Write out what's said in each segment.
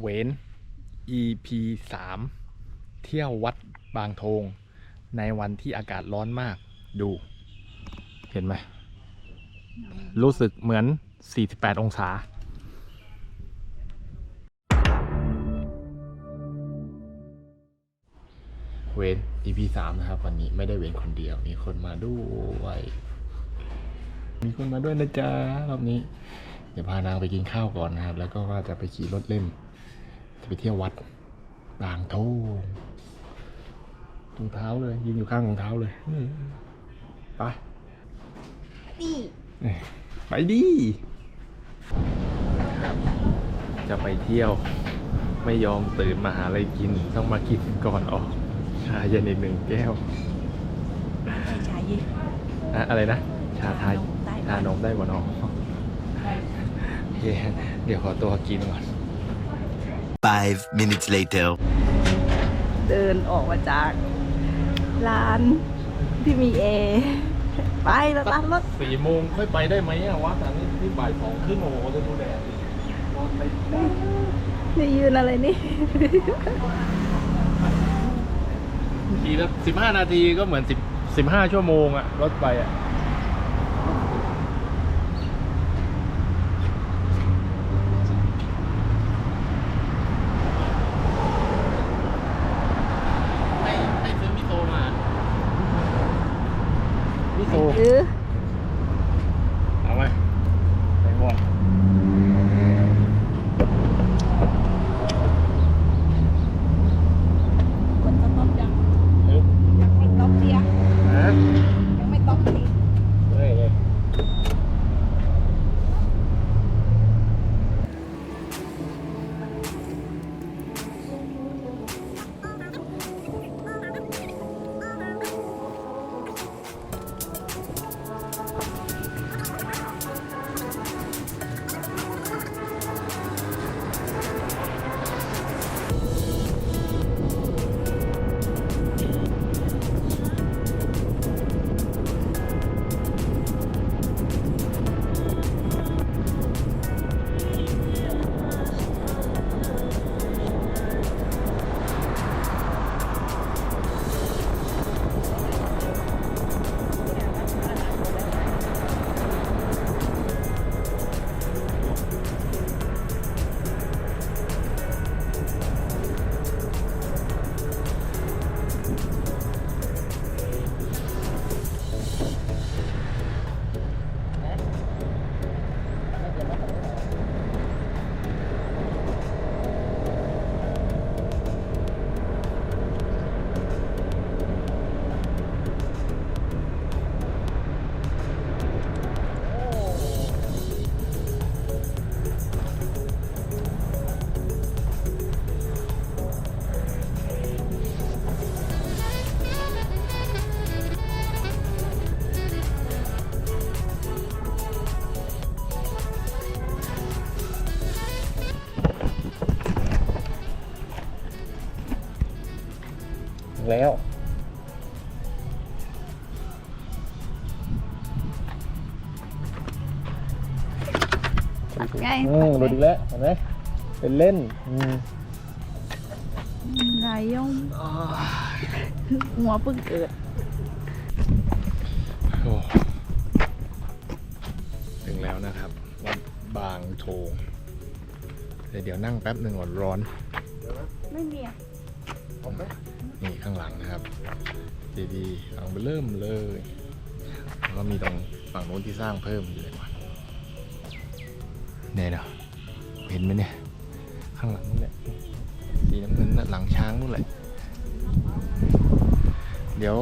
เวน EP 3 เที่ยววัดบางทงในวันที่อากาศร้อนมากดู เห็นไหม รู้สึกเหมือน 48 องศาเวน EP 3นะครับ วันนี้ไม่ได้เวนคนเดียว มีคนมาด้วย มีคนมาด้วยนะจ๊ะรอบนี้ เดี๋ยวพานางไปกินข้าวก่อนนะครับ แล้วก็ว่าจะไปขี่รถเล่น จะไปเที่ยววัดบางโทงตรงเท้าเลย ยืนอยู่ข้างของเท้าเลยอืมไปนี่ไปดิครับ จะไปเที่ยว ไม่ยอมตื่นมาหาอะไรกิน ต้องมากินก่อนออก ชาเย็นอีกหนึ่งแก้วใช่ชาเย็นอะอะไรนะ ชาไทยชานมได้ชานมได้กว่าน้องโอเคเดี๋ยวขอตัวกินก่อน Five minutes later. เดินออกมาจาก ร้านที่มีเอร์ไปแล้วร้านรถสี่โมงค่อยไปได้ไหมอะวัดอันนี้ที่บ่ายสองครึ่งโอ้โหจะดูแดดดิร้อนไปนี่ยืนอะไรนี่ขี่แล้วสิบห้านาทีก็เหมือนสิบสิบห้าชั่วโมงอะรถไปอะให้ให้ซื้อมิโซมา มิ ไงอืมดูดีแล้วเห็นไหมเป็นเล่นอืมนายยงหัวเพิ่งเกิดโอ้ถึงแล้วนะครับวัดบางโทงแต่เดี๋ยวนั่งแป๊บหนึ่งก่อนร้อน ไม่มีอะนี่ข้างหลังนะครับเจดีย์หลังเริ่มเลย แล้วก็มีตรงฝั่งนู้นที่สร้างเพิ่มอยู่ เลยว่ะเนี่ยเนาะเห็นไหมเนี่ย ข้างหลังนู่นแหละสีน้ำเงินน่ะหลังช้างนู่นแหละ เดี๋ยว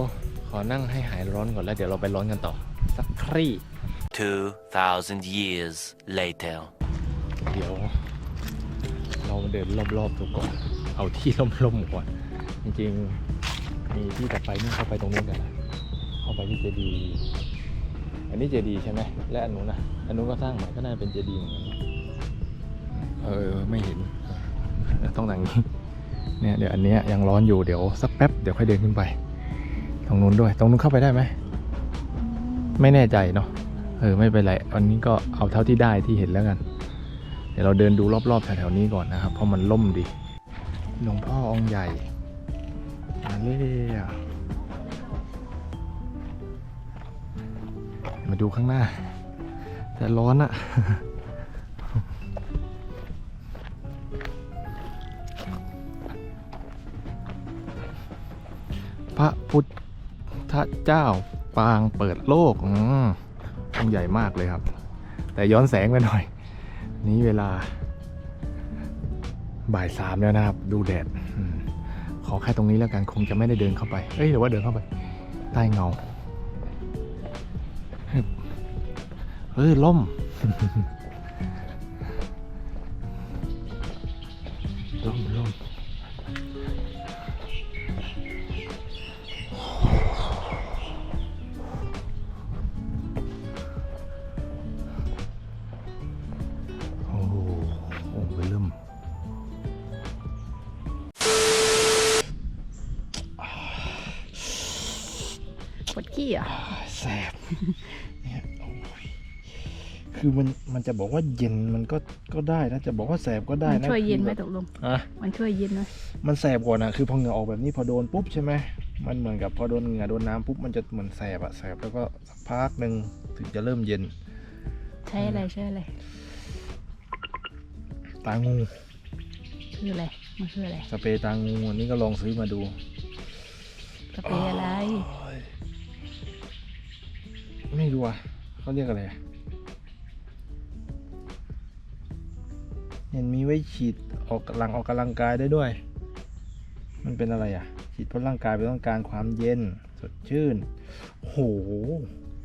ขอนั่งให้หายร้อนก่อนแล้ว เดี๋ยวเราไปร้อนกันต่อ สักครี่ Two thousand years later. เดี๋ยว เรามาเดินรอบๆดูก่อน เอาที่ร่มๆก่อน จริงๆ มีที่จะไปนู่นเข้าไปตรงนู้นกันนะเข้าไปที่เจดีย์ อันนี้เจดีย์ใช่ไหมและอันนู้นนะอันนู้นก็สร้างใหม่ก็น่าจะเป็นเจดีย์เออไม่เห็นต้องทางนี้เนี่ยเดี๋ยวอันเนี้ยยังร้อนอยู่เดี๋ยวสักแป๊บเดี๋ยวค่อยเดินขึ้นไปตรงนู้นด้วย ตรงนู้นเข้าไปได้ไหมไม่แน่ใจเนาะเออไม่เป็นไรวันนี้ก็เอาเท่าที่ได้ที่เห็นแล้วกัน เดี๋ยวเราเดินดูรอบๆแถวๆนี้ก่อนนะครับเพราะมันล่มดีหลวงพ่อองค์ใหญ่มาเรื่อย มาดูข้างหน้า แต่ร้อนอะพระพุทธเจ้าปางเปิดโลกอืมองใหญ่มากเลยครับ แต่ย้อนแสงไปหน่อย นี้เวลา บ่ายสามแล้วนะครับ ดูแดด ขอแค่ตรงนี้แล้วกันคงจะไม่ได้เดินเข้าไป เอ้ยหรือว่าเดินเข้าไป ใต้เงา เฮ้ยล่ม ล่มล่ม คือมันมันจะบอกว่าเย็นมันก็ก็ได้นะจะบอกว่าแสบก็ได้มันนะช่วยเย็นไหมคือตกลงแบบอะมันช่วยเย็นไหมมันแสบก่อนนะคือพอเหงื่อออกแบบนี้พอโดนปุ๊บใช่ไหมมันเหมือนกับพอโดนเหงื่อโดนน้ำปุ๊บมันจะเหมือนแสบอะแสบแล้วก็สักพักหนึ่งถึงจะเริ่มเย็น ใช้อะไรใช้อะไรตางูคืออะไรมันคืออะไรสเปรย์ตางูอันนี้ก็ลองซื้อมาดูสเปรย์อะไรไม่รู้อะเขาเรียกอะไรอะ เห็นมีไว้ฉีดออกกำลังออกกำลังกายได้ด้วย มันเป็นอะไรอะ ฉีดเพราะร่างกายไปต้องการความเย็นสดชื่น โห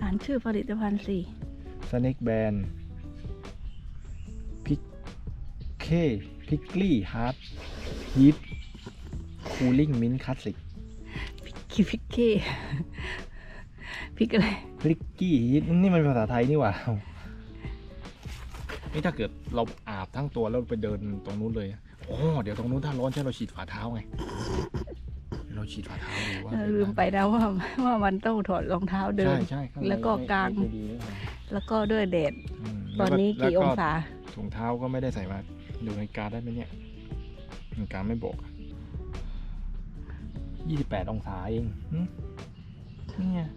อ่านชื่อผลิตภัณฑ์สิสเน็กแบนพิกเคพิกลี่ฮาร์ดฮีทคูลิ่งมินคลาสสิกคิพิกเก้พริกอะไรพริกกี้ฮีทนี่มันภาษาไทยนี่หว่านี่ถ้าเกิดเราอา บทั้งตัวแล้วไปเดินตรงนู้นเลยโอ้เดี๋ยวตรงนู้นถ้าร้อนใช่เราฉีดฝ่าเท้าไงเราฉีดฝ่าเท้าดูว่าเออลืมไปนะว่าว่ามันต้องถอดรองเท้าเดิใช่นใช่ข้างในแล้วก็กางไม่ดีด้วยนะแล้วก็ด้วยแดดมตอนนี้แล้วกี่องศาถุงเท้าก็ไม่ได้ใส่มาดูนาฬิกาได้ไหมเนี่ยนาฬิกาไม่บอกยี่สิบแปดองศาเองหึเนี่ย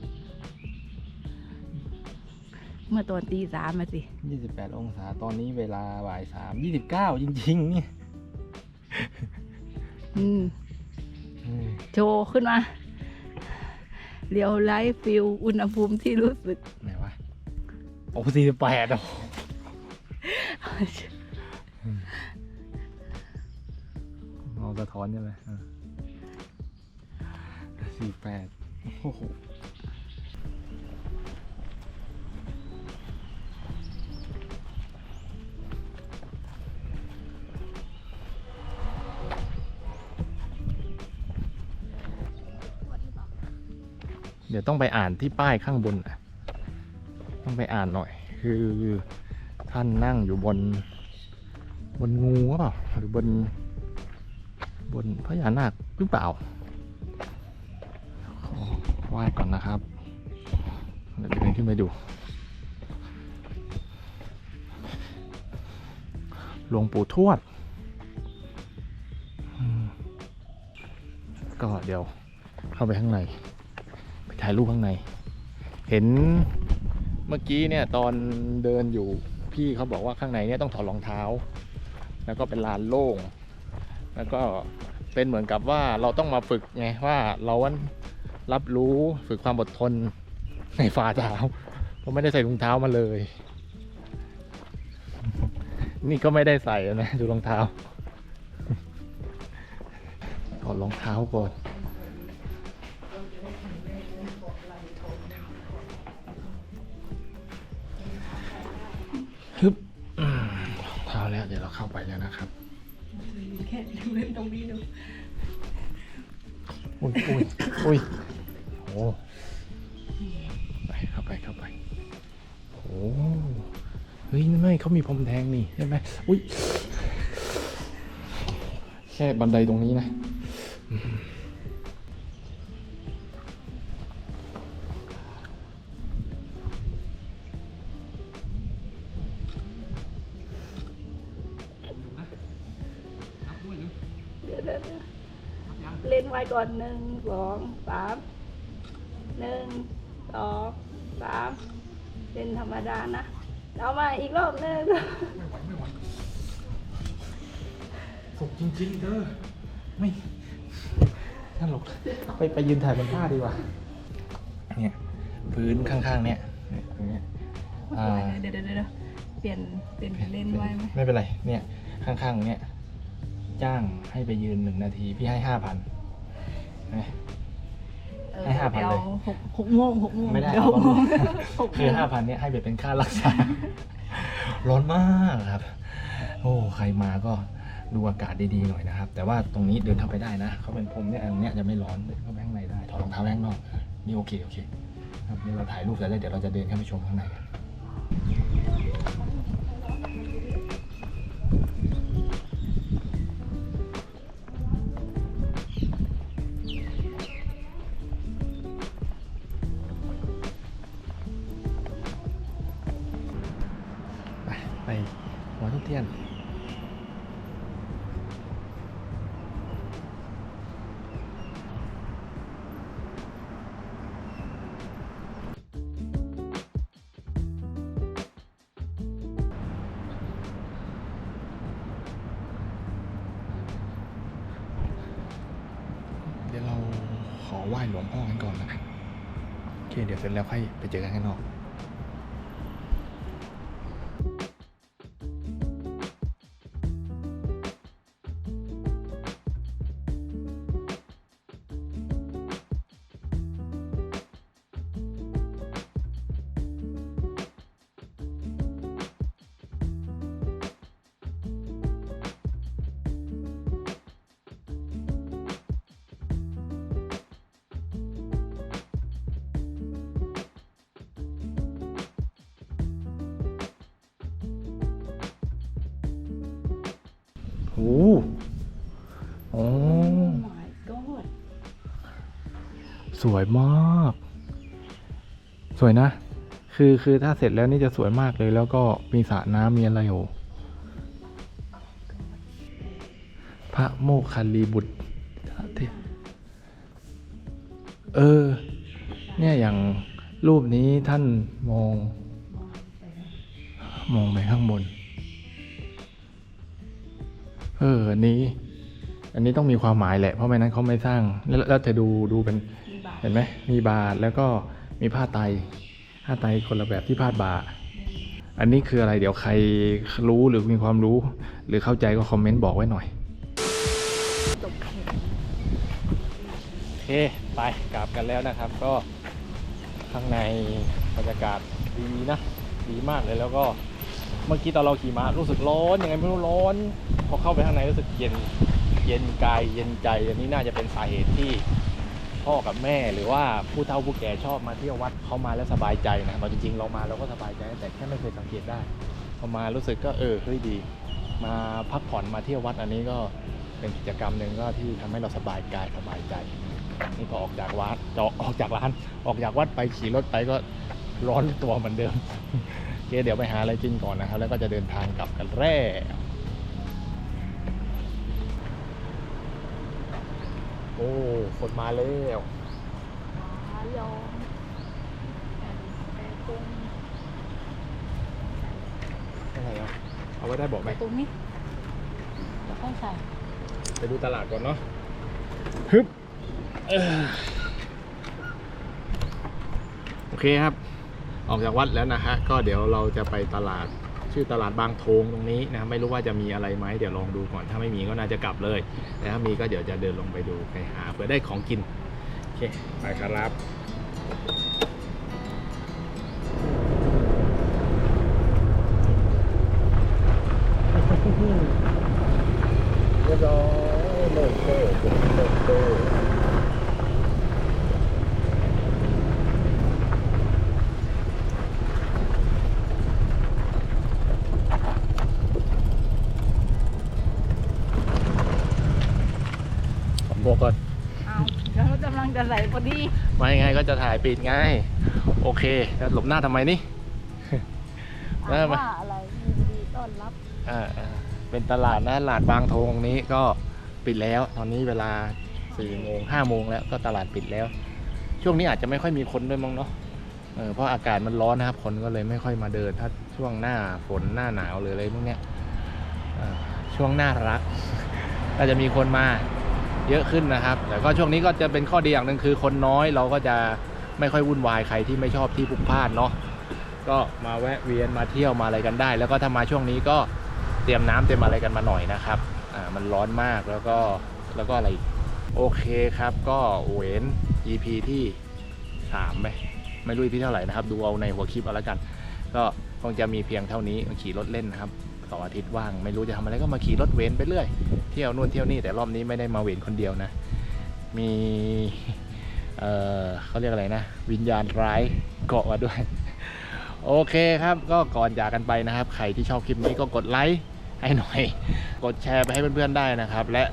เมื่อตอนตีสามมาสิยี่สิบแปดองศาตอนนี้เวลาบ่ายสามยี่สิบเก้าจริงๆเนี่ยอืมอืมโชว์ขึ้นมาเรียวไลฟ์ฟิลอุณหภูมิที่รู้สึก ไหนวะ โอ้สี่สิบแปดอะเราสะท้อนใช่ไหมสี่แปดโอ้โห เดี๋ยวต้องไปอ่านที่ป้ายข้างบนอะต้องไปอ่านหน่อย คือท่านนั่งอยู่บน บนงูหรือเปล่าหรือบน บนพญานาคหรือเปล่าขอไหว้ก่อนนะครับเดี๋ยวเดินขึ้นไปดูหลวงปู่ทวดก็เดี๋ยวเข้าไปข้างในายรูปข้างใน เห็นเมื่อกี้เนี่ยตอนเดินอยู่พี่เขาบอกว่าข้างในเนี่ยต้องถอดรองเท้า แล้วก็เป็นลานโล่ง แล้วก็เป็นเหมือนกับว่าเราต้องมาฝึกไงว่าเราวันรับรู้ฝึกความอดทนในฝ่าเท้าเพราะไม่ได้ใส่รองเท้ามาเลย นี่ก็ไม่ได้ใส่นะดูรองเท้าถอดรองเท้าก่อน ฮึบเท้าแล้ว เดี๋ยวเราเข้าไปแล้วนะครับแค่ดูเล่นตรงนี้ดูอุ้ยอุ้ยอุ้ยโอ้ไปเข้าไปเข้าไปโอ้เฮ้ยไม่เขามีพรมแดงนี่ใช่ไหมอุ้ยแค่บันไดตรงนี้นะ เล่นไว้ก่อนหนึ่งสองสามหนึ่งสองสามเล่นธรรมดานะเอามาอีกรอบหนึ่งสุกจริงๆเด้อไม่น่าหลกไปไปยืนถ่ายบนผ้าดีกว่าเนี่ยพื้นข้างๆเนี่ยเนี่ยตรงเนี้ยอ่าเดี๋ยวเดี๋ยวเดี๋ยวเปลี่ยนเปลี่ยนเล่นไว้ไหมไม่เป็นไรเนี่ยข้างๆเนี่ย จ้างให้ไปยืนหนึ่งนาที พี่ให้ห้าพันเออให้5,000ดี๋วเลยหกหกโมงหกโมงไม่ได้เดี๋ยวเอาหกโมงหกโมคืองห้าพันเนี่ยให้ไปเป็นค่ารักษา ร้อนมากครับ โอ้ใครมาก็ดูอากาศดีๆหน่อยนะครับ แต่ว่าตรงนี้เดินเข้าไปได้นะเขาเป็นพรมเนี่ยอันเนี้ยจะไม่ร้อนเดินเข้าไปข้างในได้ถอดรองเท้าข้างนอกนี่โอเคโอเคครับนี่เราถ่ายรูปเสร็จแล้วเดี๋ยวเราจะเดินเข้าไปชมข้างในกัน ขอไหว้หลวงพ่อกันก่อนนะโอเคเดี๋ยวเสร็จแล้วค่อยไปเจอกันข้างนอก โอ้โหโอ้ my god สวยมาก สวยนะ คือคือถ้าเสร็จแล้วนี่จะสวยมากเลย แล้วก็มีสระน้ำมีอะไรโอ้พระโมคคัลลีบุตรเออ เนี่ยอย่างรูปนี้ท่านมอง มองไปข้างบน เอออันนี้ อันนี้ต้องมีความหมายแหละ เพราะไม่นั้นเขาไม่สร้าง แล้วแล้วจะดูดูเป็นมีบาทเห็นไหมมีบาทแล้วก็มีผ้าไตรผ้าไตรคนละแบบที่พาดบ่าอันนี้คืออะไรเดี๋ยวใครรู้หรือมีความรู้ หรือเข้าใจก็คอมเมนต์บอกไว้หน่อยตกแข็งโอเคไปกลับกันแล้วนะครับ ก็ข้างในบรรยากาศดีนะดีมากเลยแล้วก็ เมื่อกี้ตอนเราขี่ม้ารู้สึกร้อนยังไงไม่รู้ร้อน พอเข้าไปข้างในรู้สึกเย็นเย็นกายเย็นใจอันนี้น่าจะเป็นสาเหตุที่พ่อกับแม่หรือว่าผู้เฒ่าผู้แก่ชอบมาเที่ยววัดเขามาแล้วสบายใจนะเราจริงๆเรามาเราก็สบายใจแต่แค่ไม่เคยสังเกตได้พอมารู้สึกก็เออเฮ้ยดี มาพักผ่อนมาเที่ยววัดอันนี้ก็เป็นกิจกรรมหนึ่งก็ที่ทำให้เราสบายกายสบายใจนี่ก็ออกจากวัดจะออกจากร้าน ออกจากวัดไปขี่รถไปก็ร้อนตัวเหมือนเดิม เคเดี๋ยวไปหาอะไรกินก่อนนะครับ แล้วก็จะเดินทางกลับกันแล้วโอ้คนมาแล้วขายอมแต่ตรงอะไรอะเอาไว้ได้บอกไหมตรงนี้แล้วค่อยใส่ไปดูตลาดก่อนเนาะฮึบเอ้อโอเคครับ ออกจากวัดแล้วนะฮะก็เดี๋ยวเราจะไปตลาดชื่อตลาดบางโทงตรงนี้นะไม่รู้ว่าจะมีอะไรไหมเดี๋ยวลองดูก่อน ถ้าไม่มีก็น่าจะกลับเลยแต่ถ้ามีก็เดี๋ยวจะเดินลงไปดูไปหาเผื่อได้ของกินโอเคไปครับเรียบร้อยโลโก้โลโก้ กก่อนเอาแล้วกำลังจะใส่พอดีไม่ไงก็จะถ่ายปิดไงโอเคแล้วหลบหน้าทำไมนี่ถามมาว่าอะไรยินดีต้อนรับอ่าอ่าเป็นตลาดนะตลาดบางโทงนี้ก็ปปิดแล้ว ตอนนี้เวลาสี่โมงห้าโมงแล้วก็ตลาดปิดแล้ว ช่วงนี้อาจจะไม่ค่อยมีคนด้วยมั้งเนาะเออเพราะอากาศมันร้อนนะครับ คนก็เลยไม่ค่อยมาเดินถ้าช่วงหน้าฝนหน้าหนาวหรืออะไรพวกเนี้ยเออช่วงหน้ารักก็จะมีคนมา เยอะขึ้นนะครับ แต่ก็ช่วงนี้ก็จะเป็นข้อดีอย่างหนึ่งคือคนน้อยเราก็จะไม่ค่อยวุ่นวายใครที่ไม่ชอบที่พลุกพล่านเนาะก็มาแวะเวียนมาเที่ยวมาอะไรกันได้ แล้วก็ถ้ามาช่วงนี้ก็เตรียมน้ำเตรียมอะไรกันมาหน่อยนะครับอ่ามันร้อนมากแล้วก็แล้วก็อะไรโอเคครับ ก็เว้น EP ที่สามไหมไม่รู้ EP เท่าไหร่นะครับ ดูเอาในหัวคลิปเอาละกัน ก็คงจะมีเพียงเท่านี้มาขี่รถเล่นนะครับ ต่ออาทิตย์ว่างไม่รู้จะทำอะไรก็มาขี่รถเวนไปเรื่อย เที่ยวนู่นเที่ยวนี่แต่รอบนี้ไม่ได้มาเวนคนเดียวนะ มีเออเขาเรียกอะไรนะ วิญญาณร้ายเกาะมาด้วย โอเคครับ ก็ก่อนจากกันไปนะครับ ใครที่ชอบคลิปนี้ก็กดไลค์ให้หน่อย กดแชร์ไปให้เพื่อนๆได้นะครับ และ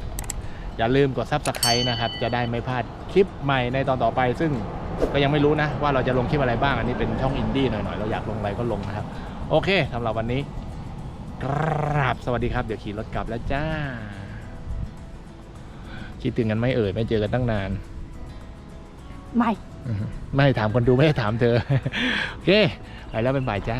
อย่าลืมกดซับสไครต์นะครับ จะได้ไม่พลาดคลิปใหม่ในตอนต่อไป ซึ่งก็ยังไม่รู้นะ ว่าเราจะลงคลิปอะไรบ้าง อันนี้เป็นช่องอินดี้หน่อยๆ เราอยากลงอะไรก็ลงนะครับ โอเคสำหรับวันนี้ กราบสวัสดีครับ เดี๋ยวขี่รถกลับแล้วจ้า คิดถึงกันไหม่เอ่ยไม่เจอกันตั้งนาน ไม่อืมไม่ถามคนดูไม่ได้ถามเธอ โอเค ไปแล้วเป็นบ่ายจ้า